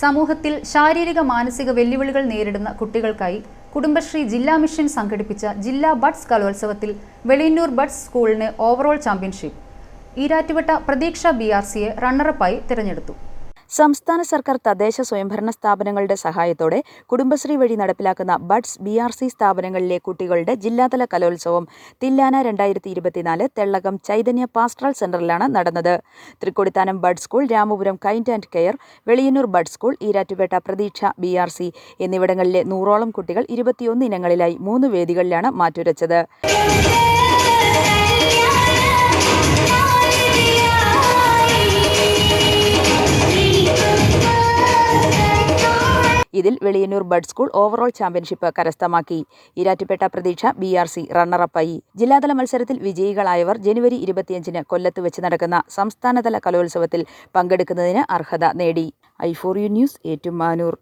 സമൂഹത്തിൽ ശാരീരിക മാനസിക വെല്ലുവിളികൾ നേരിടുന്ന കുട്ടികൾക്കായി കുടുംബശ്രീ ജില്ലാ മിഷൻ സംഘടിപ്പിച്ച ജില്ലാ ബഡ്സ് കലോത്സവത്തിൽ വെളിയന്നൂർ ബഡ്സ് സ്കൂളിന് overall championship. Erattupetta Pratheeksha B R സിയെ റണ്ണറപ്പായി തിരഞ്ഞെടുത്തു. സംസ്ഥാന സർക്കാർ തദ്ദേശ സ്വയംഭരണ സ്ഥാപനങ്ങളുടെ സഹായത്തോടെ കുടുംബശ്രീ വഴി നടപ്പിലാക്കുന്ന ബഡ്സ് ബി ആർ സി സ്ഥാപനങ്ങളിലെ കുട്ടികളുടെ ജില്ലാതല കലോത്സവം തില്ലാന രണ്ടായിരത്തി ഇരുപത്തിനാല് തെള്ളകം ചൈതന്യ പാസ്റ്ററൽ സെന്ററിലാണ് നടന്നത്. Thrikkodithanam bud school Ramapuram kind and care Veliyannoor bud school Erattupetta Pratheeksha B R C എന്നിവിടങ്ങളിലെ നൂറോളം കുട്ടികൾ ഇരുപത്തിയൊന്ന് ഇനങ്ങളിലായി മൂന്ന് വേദികളിലാണ് മാറ്റുരച്ചത്. ഇതിൽ Veliyannoor bud school overall championship കരസ്ഥമാക്കി. ഇരാറ്റുപേട്ട പ്രതീക്ഷ ബി ആർ സി റണ്ണറപ്പായി ജില്ലാതല മത്സരത്തിൽ വിജയികളായവർ ജനുവരി ഇരുപത്തിയഞ്ചിന് കൊല്ലത്ത് വെച്ച് നടക്കുന്ന സംസ്ഥാനതല കലോത്സവത്തിൽ പങ്കെടുക്കുന്നതിന് അർഹത നേടി. I for you news Ettumanoor.